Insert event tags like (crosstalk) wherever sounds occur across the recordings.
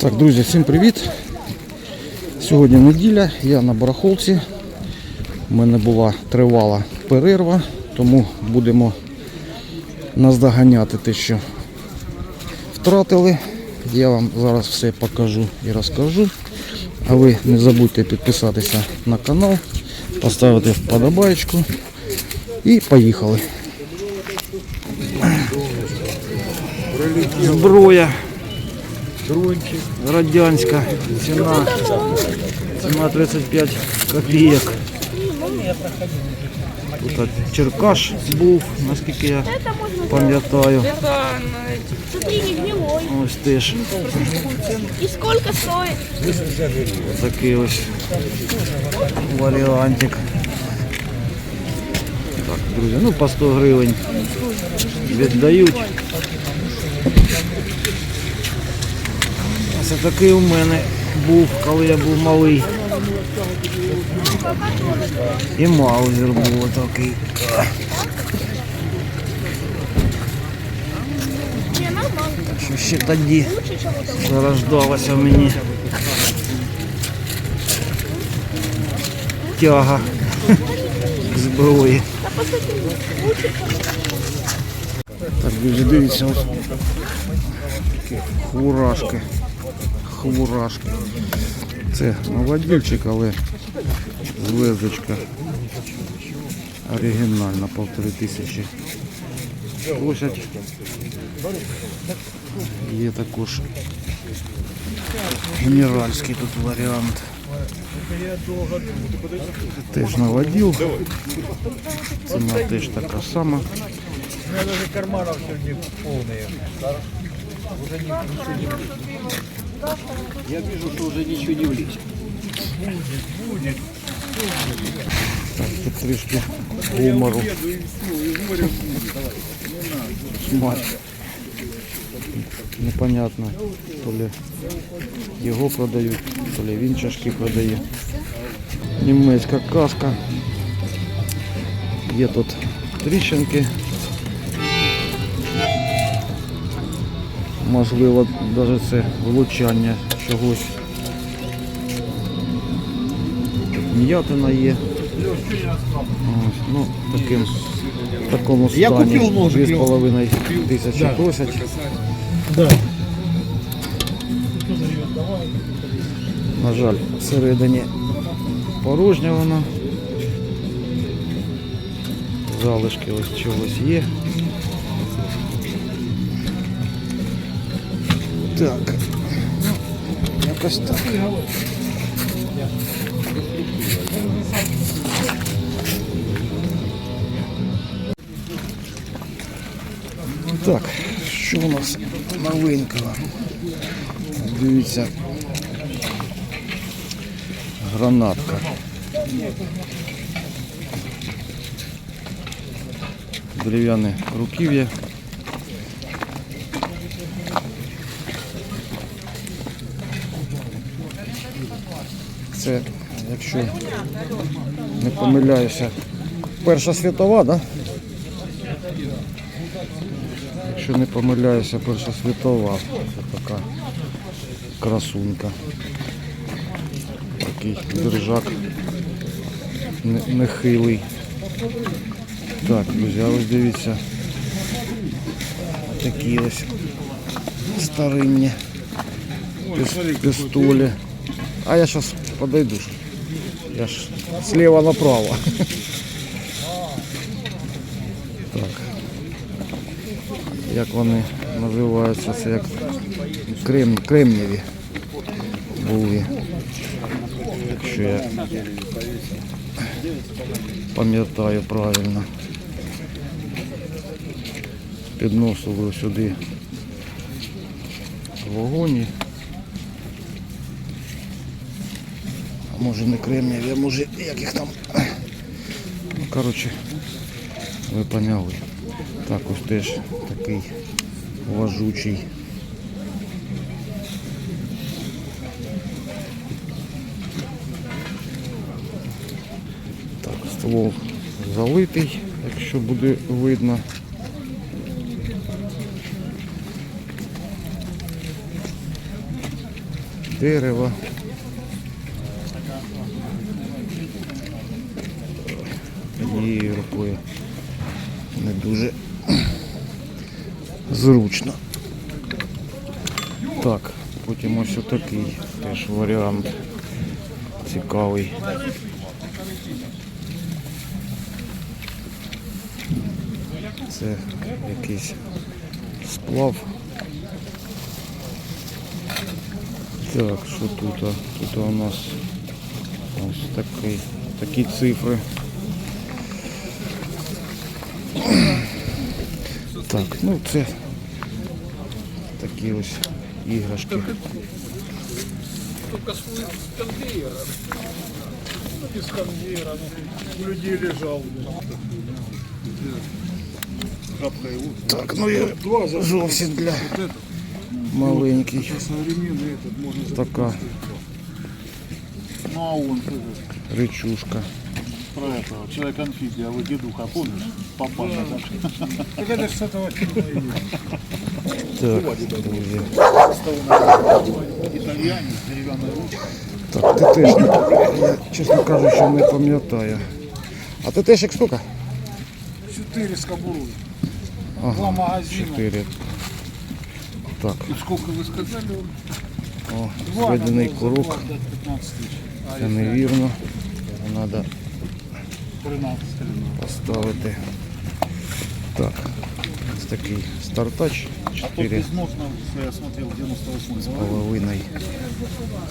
Так, друзі, всім привіт. Сьогодні неділя, я на барахолці. У мене була тривала перерва, тому будемо наздоганяти те, що втратили. Я вам зараз все покажу і розкажу. А ви не забудьте підписатися на канал, поставити вподобайку і поїхали. Зброя. Радянська ціна. Ціна 35 копійок. Тут от Черкаш був, наскільки я пам'ятаю. Это смотри, не гнилой. Ось теж И сколько стоит? такий ось варіантик. Так, друзі, ну по 100 гривень віддають. Це такий у мене був, коли я був малий. І маузер був такий. Що ще тоді зарождалася в мені тяга к зброї. Так, друзі, дивіться, ось такі хворашки. Хворашки. Це новодільчик, але звездочка оригінальна, полтори тисячі. Просять. Є також генеральський тут варіант. Теж наводил. Ціна теж така сама. У меня даже карманов сегодня полные. Я вижу, что уже ничего не влезет. Так, тут трішки гумору. Смак. Непонятно, то ли його продають, то ли він чашки продає. Німецька каска. Є тут тріщинки. Можливо, навіть це влучання чогось. М'ятина є. Ось, ну, таким, в такому стані. Я купив ножик, 2,5 тисячі просять. Да. На жаль, всередині порожня вона. Залишки ось чогось є. Так. Якось так. Так, що у нас новенького? Дивіться, гранатка. Дерев'яне руків'я. Це, якщо не помиляюся, Перша світова, да? Якщо не помиляюся, Перша світова. Це така красунька. Такий держак нехилий. Так, друзі, ось дивіться. Такі ось старинні піс- пістолі. А я зараз подойду. Я ж слева направо. Так. Як вони називаються? Це як крем, кремнєві були. Якщо я пам'ятаю правильно. Підносили сюди вогоні. Може не кремнєві, а може як їх там. Ну, коротше, ви поняли. Так ось теж такий важучий. Так, ствол залитий, якщо буде видно. дерева. Однією рукою не дуже зручно. Так, потім ось отакий теж варіант цікавий. Це якийсь сплав. Так, що тут? Тут у нас ось такий, такі цифри. Так, ну це такі ось іграшки. Без конвейера. У людей лежал. Шапка его. Так, ну я зовсім для маленький. Современный этот можно Така Ну а он этот, речушка. про этого, человек амфибия, вы дедуха, помнишь? Папа Так это ж с этого фильма и Так, друзі. итальянец, деревянная ручка. Так, ти теж, не- я, чесно кажучи, не пам'ятаю. А ти теж як скільки? Четыре с кобурой. Ага, Два магазина. чотири. Так, И сколько вы сказали? о, Два, зведений надо курок. за два дать 15 тысяч. А Це если невірно. Треба 13 поставити. так, ось такий стартач. А тот 4 без ног, нам, что я смотрел, 98 половиною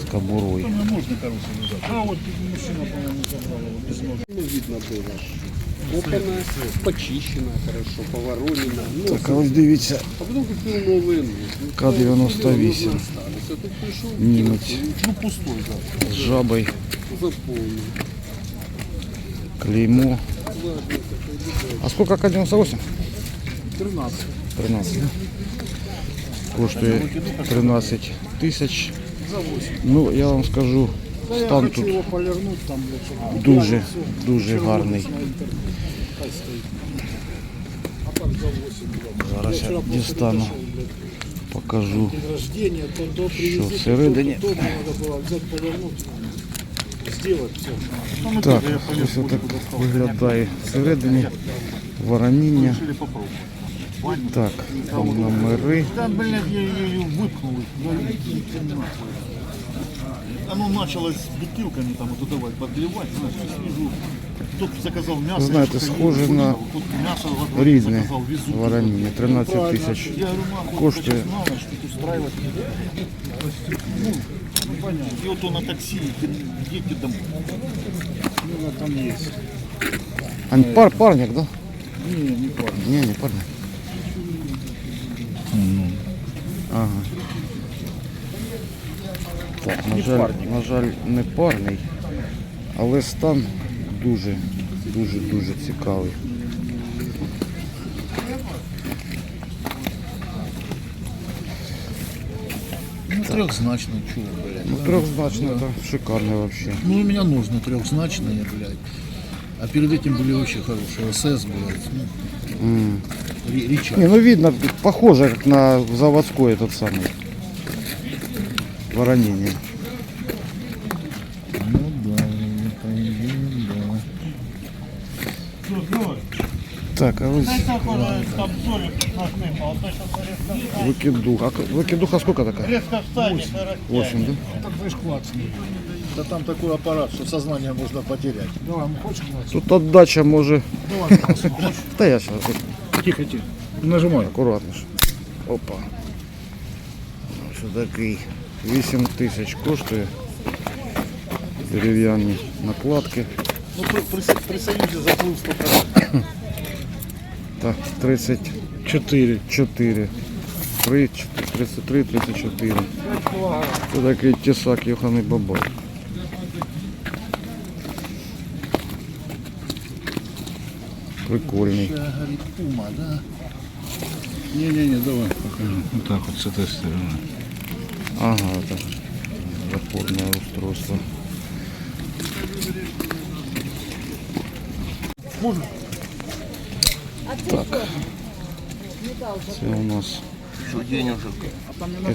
з кобурою. Там можно, короче, лежать. А вот мужчина, по-моему, забрал его. Ну, видно было. Копана, почищена хорошо, поворонена. Ну, Так, а ось дивіться, а потом купил новые. Ну, К-98. остались. А тут пришел, німець Ну, пустой, да. з жабою, заполнил. клеймо. А сколько К98? 13. 13, да? Коштує 13 тисяч. Ну, я вам скажу, Да я стан хочу тут его полирнуть там, блядь, чтобы дуже, всё. дуже Червонец гарний. на интернете. Хай стоит. А так за 8, блядь. Зараз я вчера просто дістану. дошел, блядь, Покажу. День рождения, то до привезли, всередині? то, то, то надо было взять, повернуть, Так, все. я полез, ось отак виглядає всередині. Вороніння. Так, там номери. Да, блядь, я ее выпнул. Да, нахуй. Оно началось с бутылками там вот давать, подливать, знаешь, я вижу, кто заказал мясо. Знаете, я схоже на. Тут Різне вороніння. 13 Правильно. тисяч коштує. тут. Ну, ну, вот он на такси, едете домой. Ну, там есть. А, пар, парник, да? Не, не парень. Ні, не парник. Ага. Так, на жаль, на жаль, не парний, але стан дуже, дуже, дуже цікавий. Ну, трехзначный, чего, блядь. Ну, трьохзначно, да, шикарний вообще. Ну, у меня ножны трехзначные, блядь. А перед этим были очень хорошие. СС, блядь. Ну, Ри- Ричард. Не, ну видно, похоже как на заводской этот самый воронение. Ну да, по идее, да. Так, а ось выкидуха. А к- выкидуха сколько такая? 8, да? Так знаешь, классный. Да там такой аппарат, что сознание можно потерять. Давай, хочешь? Тут отдача може. Давай. Та (laughs) я сейчас Тихо, тихо. Нажимай. акуратно. ж. Опа. Ось такий 8 тисяч коштує. Дерев'яні накладки. Ну, при, при, при союзе заплыл 100%. (laughs) Так, 34. 4. 3, 33, 34. Це такий тісак Йоханий Бабай. Прикольний. Пума, да? Не-не-не, давай. Вот так вот с этой стороны. Ага, это запорное устройство. Так. Це у нас.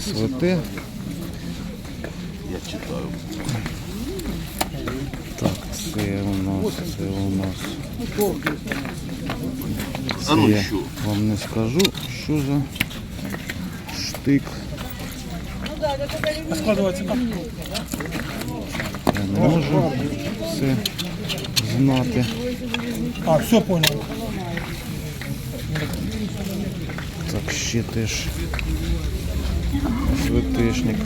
СВТ Я читаю. Так, це у нас, це у нас. А ну я що? вам не скажу, що за штик. Я не можу це знати. А, все понял. Так, ще теж СВТшник.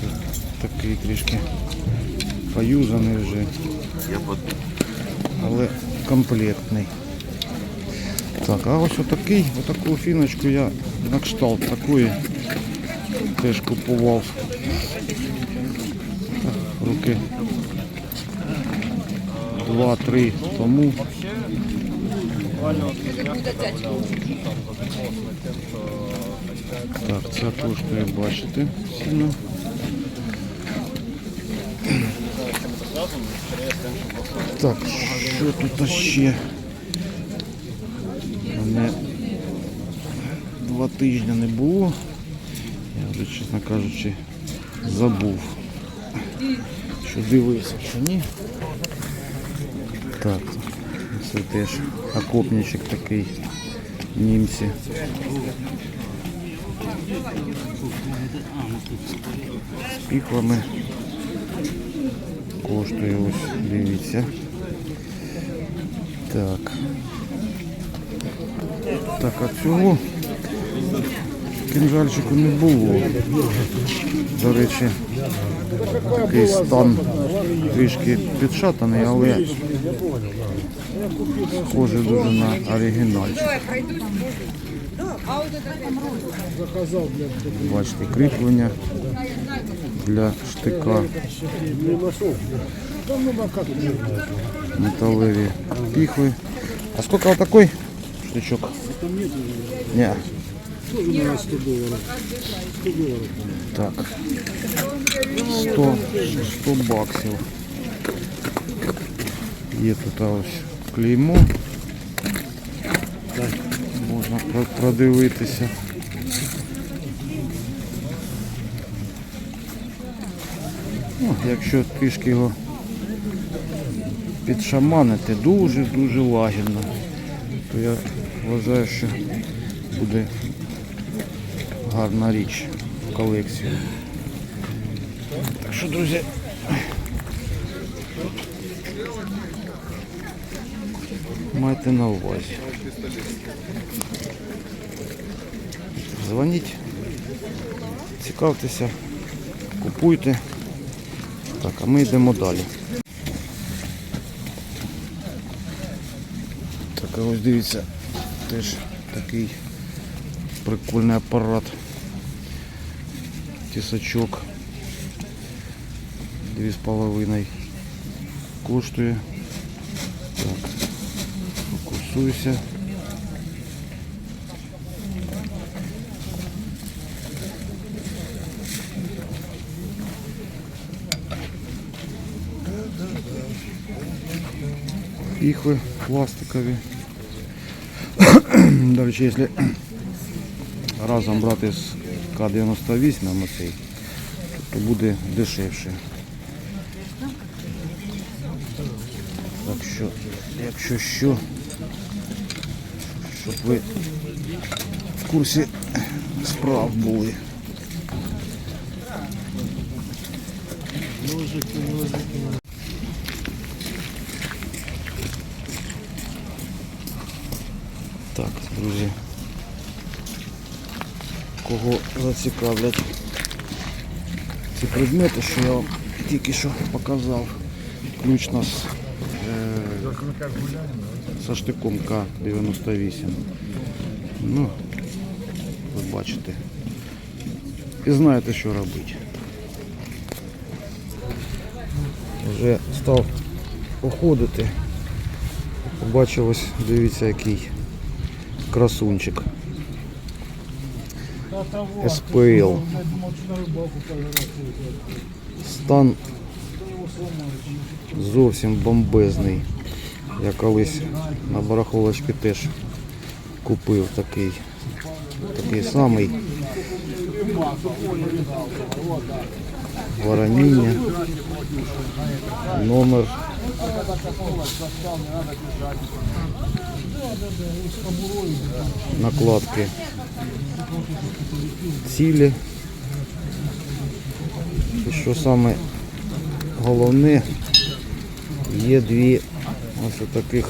Це такий трішки поюзаний вже, але комплектний. Так, а ось отакий, отаку фіночку я на кшталт такої теж купував. Так, роки два-три тому. Так, це коштує, бачите, ціну. Так, що тут ще? Мене два тижні не було. Я вже, чесно кажучи, забув, що дивився, що ні. Так, це теж окопничок такий німці. З піхвами. Коштує ось, дивіться. Так. Так, а цього кінжальчику не було. До речі, такий стан трішки підшатаний, але схоже дуже на оригінальчик. Бачите, кріплення для штика. Металеві піхви. А сколько вот такой штучок? Не. Так. 100, 100 баксів. Є тут ось клеймо. Можна продивитися. Ну, якщо трішки його підшаманити дуже-дуже лагідно, то я вважаю, що буде гарна річ в колекцію. Так що, друзі, майте на увазі. Дзвоніть, цікавтеся, купуйте. Так, а ми йдемо далі. Так, а ось дивіться, теж такий прикольний апарат. Тісачок. Дві з половиною коштує. Так, фокусуйся. Піхви пластикові. (coughs) До речі, якщо разом брати з К-98 оцей, то буде дешевше. Так що, якщо що, щоб ви в курсі справ були. Так, друзі. Кого зацікавлять ці предмети, що я вам тільки що показав, включно з, е, со штиком К-98. Ну, ви бачите. І знаєте, що робити. Вже став походити. Побачив ось, дивіться, який красунчик. СПЛ. Стан зовсім бомбезний. Я колись на барахолочці теж купив такий, такий самий. Вороніння. Номер. Накладки. Цілі. І що саме головне, є дві ось таких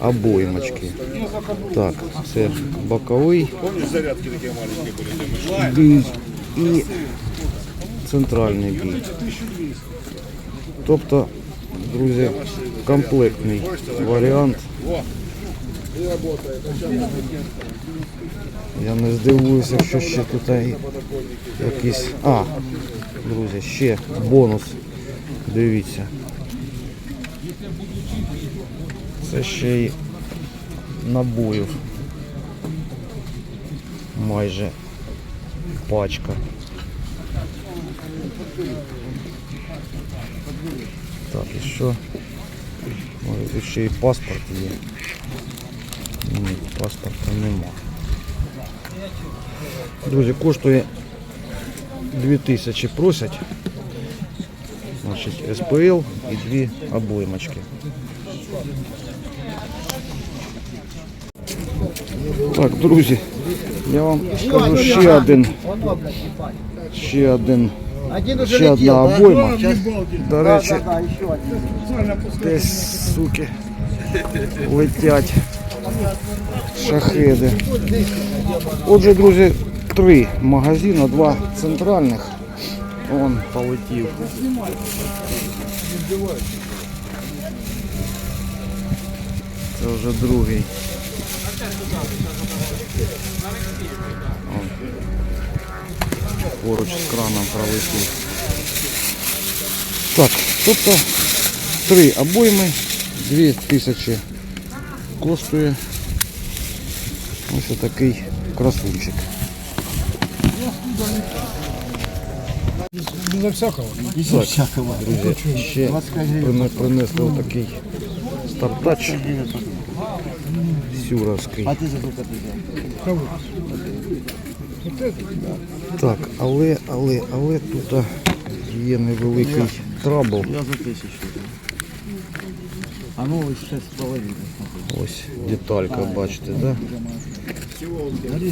обоймочки. Так, це боковий бій і центральний бій. Тобто, друзі, комплектний варіант. Я не здивуюся, що ще тут якийсь. А, друзі, ще бонус. Дивіться. Це ще й набоїв. Майже пачка. Так, і що? Може тут ще і паспорт є. Ні, паспорта нема. Друзі, коштує 2000 просять. Значить, СПЛ і дві обоймочки. Так, друзі, я вам скажу ще один. Ще один. Ще одна обойма. До речі, десь, суки, летять шахеди. Отже, друзі, три магазини, два центральних. Он полетів. Це вже другий. Поруч з краном пролетів. Так, тобто три обойми, дві тисячі коштує ось такий красунчик. Безо всякого. Так, друзі, ще принесли такий стартач сюровський. Так, але, але, але тут є невеликий трабл. Я за тисячу. А ну ось шесть з половиною. Ось деталька, бачите, да?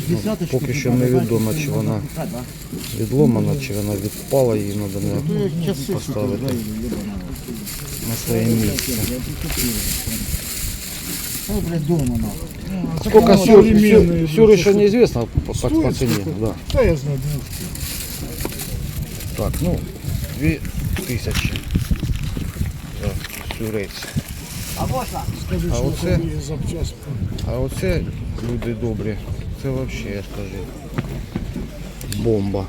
Десяточку. Поки що невідомо, чи вона відломана, чи вона відпала, її треба не поставити на своє місце. Ой, блядь, дома нахуй. Сколько сюр, современные, сюр, сюр еще неизвестно по, по, по цене, да. Та я знаю, двух. Так, ну, дві тисячі за сюрець. Скажи, А що оце? є запчасти. А оце, люди добрі, це взагалі, я скажу, бомба.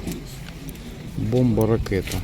Бомба ракета.